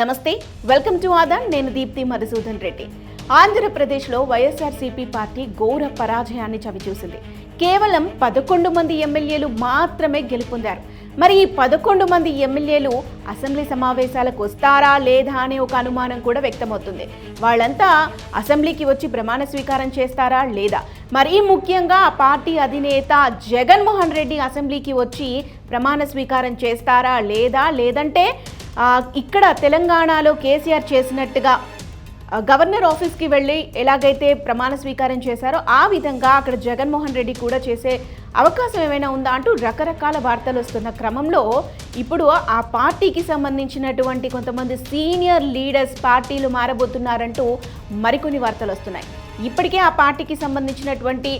నమస్తే welcome to Aadan. నేను దీప్తి మధుసూదన్ రెడ్డి. ఆంధ్రప్రదేశ్లో వైఎస్ఆర్సీపీ పార్టీ ఘోర పరాజయాన్ని చవిచూసింది. కేవలం పదకొండు మంది ఎమ్మెల్యేలు మాత్రమే గెలుపొందారు. మరి ఈ పదకొండు మంది ఎమ్మెల్యేలు అసెంబ్లీ సమావేశాలకు వస్తారా లేదా అనే ఒక అనుమానం కూడా వ్యక్తమవుతుంది. వాళ్ళంతా అసెంబ్లీకి వచ్చి ప్రమాణ స్వీకారం చేస్తారా లేదా? మరీ ముఖ్యంగా ఆ పార్టీ అధినేత జగన్మోహన్ రెడ్డి అసెంబ్లీకి వచ్చి ప్రమాణ స్వీకారం చేస్తారా లేదా? లేదంటే ఇక్కడ తెలంగాణలో కేసీఆర్ చేసినట్టుగా గవర్నర్ ఆఫీస్కి వెళ్ళి ఎలాగైతే ప్రమాణ స్వీకారం చేశారో ఆ విధంగా అక్కడ జగన్మోహన్ రెడ్డి కూడా చేసే అవకాశం ఏమైనా ఉందా అంటూ రకరకాల వార్తలు వస్తున్న క్రమంలో ఇప్పుడు ఆ పార్టీకి సంబంధించినటువంటి కొంతమంది సీనియర్ లీడర్స్ పార్టీలు మారబోతున్నారంటూ మరికొన్ని వార్తలు వస్తున్నాయి. ఇప్పటికే ఆ పార్టీకి సంబంధించినటువంటి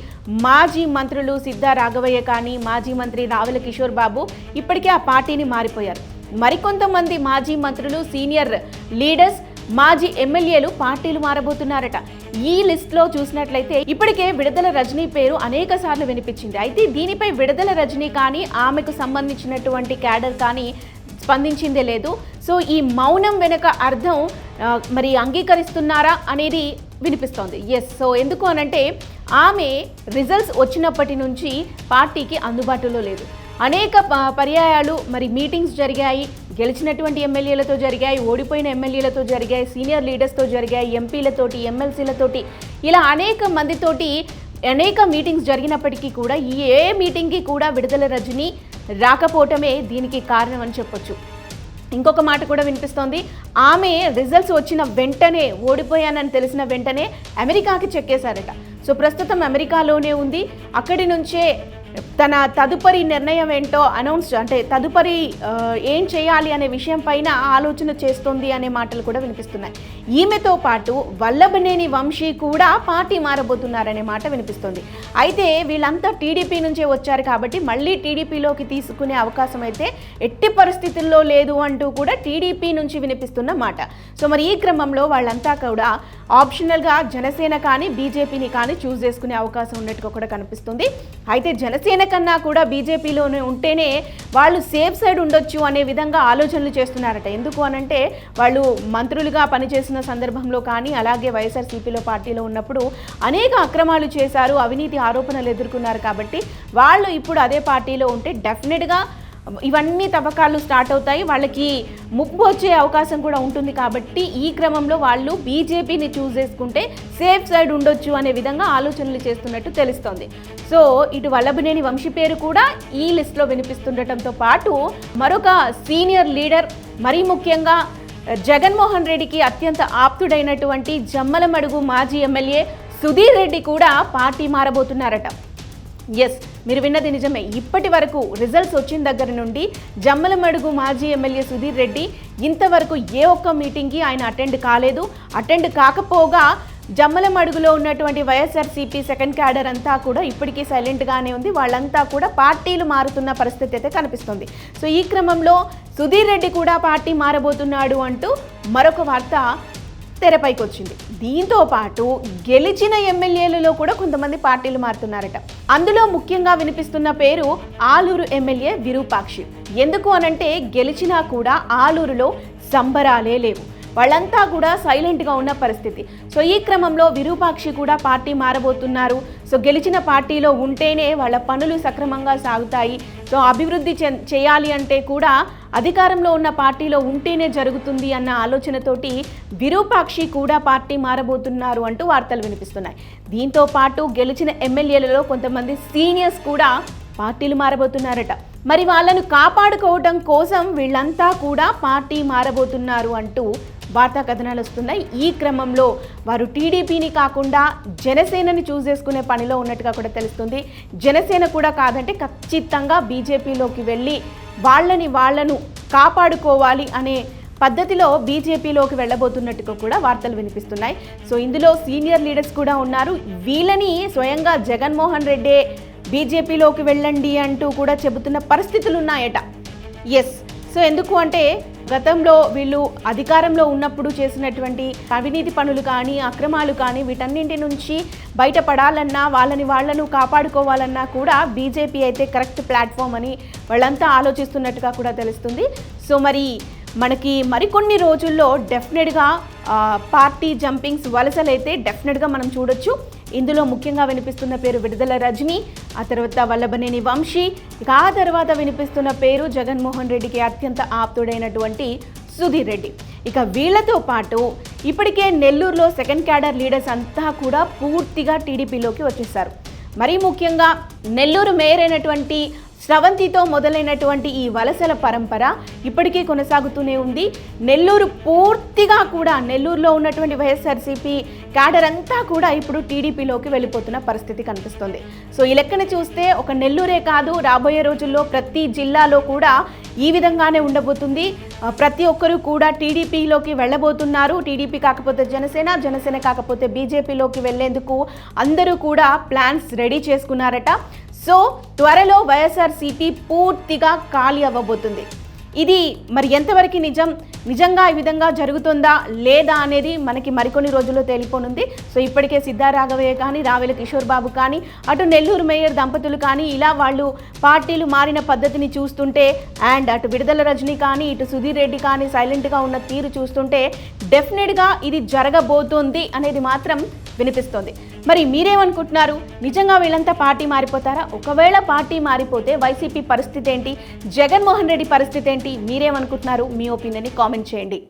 మాజీ మంత్రులు సిద్ధ రాఘవయ్య కానీ మాజీ మంత్రి రావుల కిషోర్ బాబు ఇప్పటికే ఆ పార్టీని మారిపోయారు. మరికొంతమంది మాజీ మంత్రులు సీనియర్ లీడర్స్ మాజీ ఎమ్మెల్యేలు పార్టీలు మారబోతున్నారట. ఈ లిస్ట్లో చూసినట్లయితే ఇప్పటికే విడుదల రజనీ పేరు అనేక సార్లు వినిపించింది. అయితే దీనిపై విడుదల రజనీ కానీ ఆమెకు సంబంధించినటువంటి క్యాడర్ కానీ స్పందించిందే లేదు. సో ఈ మౌనం వెనుక అర్థం మరి అంగీకరిస్తున్నారా అనేది వినిపిస్తోంది. ఎస్ సో ఎందుకు అనంటే ఆమె రిజల్ట్స్ వచ్చినప్పటి నుంచి పార్టీకి అందుబాటులో లేదు. అనేక ప- పర్యాయాలు మరి మీటింగ్స్ జరిగాయి. గెలిచినటువంటి ఎమ్మెల్యేలతో జరిగాయి ఓడిపోయిన ఎమ్మెల్యేలతో జరిగాయి సీనియర్ లీడర్స్తో జరిగాయి ఎంపీలతోటి ఎమ్మెల్సీలతోటి. ఇలా అనేక మందితోటి అనేక మీటింగ్స్ జరిగినప్పటికీ కూడా ఏ మీటింగ్కి కూడా విడుదల రజని రాకపోవటమే దీనికి కారణం అని చెప్పొచ్చు. ఇంకొక మాట కూడా వినిపిస్తోంది. ఆమె రిజల్ట్స్ వచ్చిన వెంటనే ఓడిపోయానని తెలిసిన వెంటనే అమెరికాకి చెక్కేశారట. సో ప్రస్తుతం అమెరికాలోనే ఉంది. అక్కడి నుంచే తన తదుపరి నిర్ణయం ఏంటో అనౌన్స్ అంటే తదుపరి ఏం చేయాలి అనే విషయం పైన ఆలోచన చేస్తోంది అనే మాటలు కూడా వినిపిస్తున్నాయి. ఈమెతో పాటు వల్లభనేని వంశీ కూడా పార్టీ మారబోతున్నారనే మాట వినిపిస్తుంది. అయితే వీళ్ళంతా టీడీపీ నుంచే వచ్చారు కాబట్టి మళ్ళీ టీడీపీలోకి తీసుకునే అవకాశం అయితే ఎట్టి పరిస్థితుల్లో లేదు అంటూ కూడా టీడీపీ నుంచి వినిపిస్తున్న మాట. సో మరి ఈ క్రమంలో వాళ్ళంతా కూడా ఆప్షనల్గా జనసేన కానీ బీజేపీని కానీ చూస్ చేసుకునే అవకాశం ఉన్నట్టుగా కూడా కనిపిస్తుంది. అయితే జనసేన కన్నా కూడా బీజేపీలోనే ఉంటేనే వాళ్ళు సేఫ్ సైడ్ ఉండొచ్చు అనే విధంగా ఆలోచనలు చేస్తున్నారట. ఎందుకు అనంటే వాళ్ళు మంత్రులుగా పనిచేసిన సందర్భంలో కానీ అలాగే వైఎస్ఆర్సీపీలో పార్టీలో ఉన్నప్పుడు అనేక అక్రమాలు చేశారు అవినీతి ఆరోపణలు ఎదుర్కొన్నారు కాబట్టి వాళ్ళు ఇప్పుడు అదే పార్టీలో ఉంటే డెఫినెట్గా ఇవన్నీ తవ్వకాలు స్టార్ట్ అవుతాయి. వాళ్ళకి ముప్పు వచ్చే అవకాశం కూడా ఉంటుంది కాబట్టి ఈ క్రమంలో వాళ్ళు బీజేపీని చూస్ చేసుకుంటే సేఫ్ సైడ్ ఉండొచ్చు అనే విధంగా ఆలోచనలు చేస్తున్నట్టు తెలుస్తోంది. సో ఇటు వల్లభనేని వంశీ పేరు కూడా ఈ లిస్ట్లో వినిపిస్తుండటంతో పాటు మరొక సీనియర్ లీడర్ మరీ ముఖ్యంగా జగన్మోహన్ రెడ్డికి అత్యంత ఆప్తుడైనటువంటి జమ్మలమడుగు మాజీ ఎమ్మెల్యే సుధీర్ రెడ్డి కూడా పార్టీ మారబోతున్నారట. ఎస్ మీరు విన్నది నిజమే. ఇప్పటి వరకు రిజల్ట్స్ వచ్చిన దగ్గర నుండి జమ్మలమడుగు మాజీ ఎమ్మెల్యే సుధీర్ రెడ్డి ఇంతవరకు ఏ ఒక్క మీటింగ్కి ఆయన అటెండ్ కాలేదు. అటెండ్ కాకపోగా జమ్మలమడుగులో ఉన్నటువంటి వైఎస్ఆర్సీపీ సెకండ్ క్యాడర్ అంతా కూడా ఇప్పటికీ సైలెంట్గానే ఉంది. వాళ్ళంతా కూడా పార్టీలు మారుతున్న పరిస్థితి అయితే కనిపిస్తుంది. సో ఈ క్రమంలో సుధీర్ రెడ్డి కూడా పార్టీ మారబోతున్నాడు అంటూ మరొక వార్త తెరపైకి వచ్చింది దీంతో పాటు గెలిచిన ఎమ్మెల్యేలలో కూడా కొంతమంది పార్టీలు మారుతున్నారట. అందులో ముఖ్యంగా వినిపిస్తున్న పేరు ఆలూరు ఎమ్మెల్యే విరూపాక్షి. ఎందుకు అనంటే గెలిచినా కూడా ఆలూరులో సంబరాలే లేవు. వాళ్ళంతా కూడా సైలెంట్గా ఉన్న పరిస్థితి. సో ఈ క్రమంలో విరూపాక్షి కూడా పార్టీ మారబోతున్నారు. సో గెలిచిన పార్టీలో ఉంటేనే వాళ్ళ పనులు సక్రమంగా సాగుతాయి. సో అభివృద్ధి చేయాలి అంటే కూడా అధికారంలో ఉన్న పార్టీలో ఉంటేనే జరుగుతుంది అన్న ఆలోచనతోటి విరూపాక్షి కూడా పార్టీ మారబోతున్నారు అంటూ వార్తలు వినిపిస్తున్నాయి. దీంతో పాటు గెలిచిన ఎమ్మెల్యేలలో కొంతమంది సీనియర్స్ కూడా పార్టీలు మారబోతున్నారట. మరి వాళ్ళను కాపాడుకోవటం కోసం వీళ్ళంతా కూడా పార్టీ మారబోతున్నారు అంటూ వార్తా కథనాలు వస్తున్నాయి. ఈ క్రమంలో వారు టీడీపీని కాకుండా జనసేనని చూస్ చేసుకునే పనిలో ఉన్నట్టుగా కూడా తెలుస్తుంది. జనసేన కూడా కాదంటే ఖచ్చితంగా బీజేపీలోకి వెళ్ళి వాళ్ళని వాళ్ళను కాపాడుకోవాలి అనే పద్ధతిలో బీజేపీలోకి వెళ్ళబోతున్నట్టుగా కూడా వార్తలు వినిపిస్తున్నాయి. సో ఇందులో సీనియర్ లీడర్స్ కూడా ఉన్నారు. వీళ్ళని స్వయంగా జగన్మోహన్ రెడ్డే బీజేపీలోకి వెళ్ళండి అంటూ కూడా చెబుతున్న పరిస్థితులు ఉన్నాయట ఎస్ సో ఎందుకు అంటే గతంలో వీళ్ళు అధికారంలో ఉన్నప్పుడు చేసినటువంటి అవినీతి పనులు కానీ అక్రమాలు కానీ వీటన్నింటి నుంచి బయటపడాలన్నా వాళ్ళని వాళ్ళను కాపాడుకోవాలన్నా కూడా బీజేపీ అయితే కరెక్ట్ ప్లాట్ఫామ్ అని వాళ్ళంతా ఆలోచిస్తున్నట్టుగా కూడా తెలుస్తుంది. సో మరి మనకి మరికొన్ని రోజుల్లో డెఫినెట్గా పార్టీ జంపింగ్స్ వలసలైతే డెఫినెట్గా మనం చూడొచ్చు. ఇందులో ముఖ్యంగా వినిపిస్తున్న పేరు విడుదల రజని ఆ తర్వాత వల్లభనేని వంశీ ఇక ఆ తర్వాత వినిపిస్తున్న పేరు జగన్మోహన్ రెడ్డికి అత్యంత ఆప్తుడైనటువంటి సుధీర్ రెడ్డి. ఇక వీళ్ళతో పాటు ఇప్పటికే నెల్లూరులో సెకండ్ క్యాడర్ లీడర్స్ అంతా కూడా పూర్తిగా టీడీపీలోకి వచ్చేసారు మరీ ముఖ్యంగా నెల్లూరు మేయర్ అయినటువంటి స్రవంతితో మొదలైనటువంటి ఈ వలసల పరంపర ఇప్పటికీ కొనసాగుతూనే ఉంది. నెల్లూరు పూర్తిగా కూడా నెల్లూరులో ఉన్నటువంటి వైఎస్ఆర్సీపీ క్యాడర్ అంతా కూడా ఇప్పుడు టీడీపీలోకి వెళ్ళిపోతున్న పరిస్థితి కనిపిస్తుంది. సో ఈ లెక్కన చూస్తే ఒక నెల్లూరే కాదు రాబోయే రోజుల్లో ప్రతి జిల్లాలో కూడా ఈ విధంగానే ఉండబోతుంది. ప్రతి ఒక్కరూ కూడా టీడీపీలోకి వెళ్ళబోతున్నారు. టీడీపీ కాకపోతే జనసేన జనసేన కాకపోతే బీజేపీలోకి వెళ్ళేందుకు అందరూ కూడా ప్లాన్స్ రెడీ చేసుకున్నారట. సో త్వరలో వైఎస్ఆర్సీపీ పూర్తిగా ఖాళీ అవ్వబోతుంది. ఇది మరి ఎంతవరకు నిజం? నిజంగా ఈ విధంగా జరుగుతుందా? లేదా అనేది మనకి మరికొన్ని రోజుల్లో తేలిపోనుంది. సో ఇప్పటికే సిద్ధారాఘవయ్య కానీ రావెల కిషోర్ బాబు కానీ అటు నెల్లూరు మేయర్ దంపతులు కానీ ఇలా వాళ్ళు పార్టీలు మారిన పద్ధతిని చూస్తుంటే అండ్ అటు విడుదల రజని కానీ ఇటు సుధీర్ రెడ్డి కానీ సైలెంట్గా ఉన్న తీరు చూస్తుంటే డెఫినెట్గా ఇది జరగబోతోంది అనేది మాత్రం వినిపిస్తోంది. మరి మీరేమనుకుంటున్నారు? నిజంగా వీళ్ళంతా పార్టీ మారిపోతారా? ఒకవేళ పార్టీ మారిపోతే వైసీపీ పరిస్థితి ఏంటి? జగన్మోహన్ రెడ్డి పరిస్థితి ఏంటి? మీరేమనుకుంటున్నారు మీ ఒపీనియన్ని కామెంట్ చేయండి.